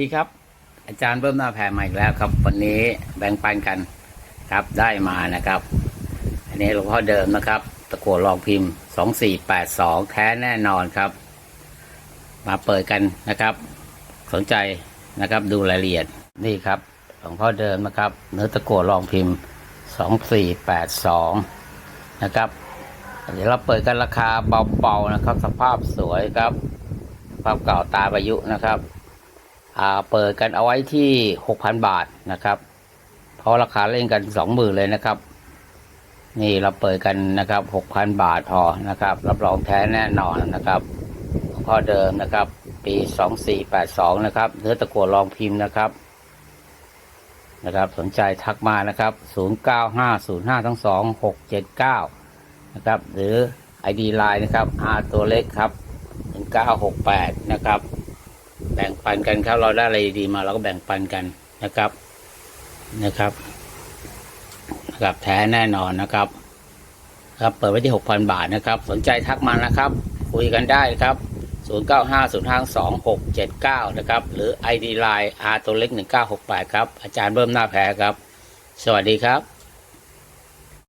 ดีครับ อาจารย์เบิ้มหน้าแพรมาอีกแล้วครับ วันนี้แบ่งปันกันครับได้มานะครับ อันนี้หลวงพ่อเดิมนะครับ ตะกัวลองพิมพ์สองสี่แปดสองแท้แน่นอนครับ มาเปิดกันนะครับ สนใจนะครับดูรายละเอียดนี่ครับหลวงพ่อเดิมนะครับ เนื้อตะกัวลองพิมพ์สองสี่แปดสองนะครับเดี๋ยวเราเปิดกันราคาเบาๆนะครับ สภาพสวยครับ ภาพเก่าตาประยุนะครับ เปิดกันเอาไว้ที่หกพันบาทนะครับ เพราะราคาเล่นกันสองหมื่นเลยนะครับ นี่เราเปิดกันนะครับหกพันบาทพอนะครับ รับรองแท้แน่นอนนะครับข้อเดิมนะครับ ปีสองสี่แปดสองนะครับเนื้อตะกัวลองพิมพ์นะครับนะครับ สนใจทักมานะครับศูนย์เก้าห้าศูนย์ห้าทั้งสองหกเจ็ดเก้านะครับ หรือ ID Line นะครับ R ตัวเล็กครับหนึ่งเก้าหกแปดนะครับ แบ่งปันกันครับ เราได้อะไรดีมาเราก็แบ่งปันกันนะครับนะครับนะครับแท้แน่นอนนะครับ ครับเปิดไว้ที่หกพันบาทนะครับ สนใจทักมานะครับ คุยกันได้ครับศูนย์เก้าห้าศูนย์ห้าสองหกเจ็ดเก้านะครับ หรือ ID Line R ตัวเล็กหนึ่งเก้าหกแปดครับ อาจารย์เบิ้มหน้าแพ้ครับ สวัสดีครับ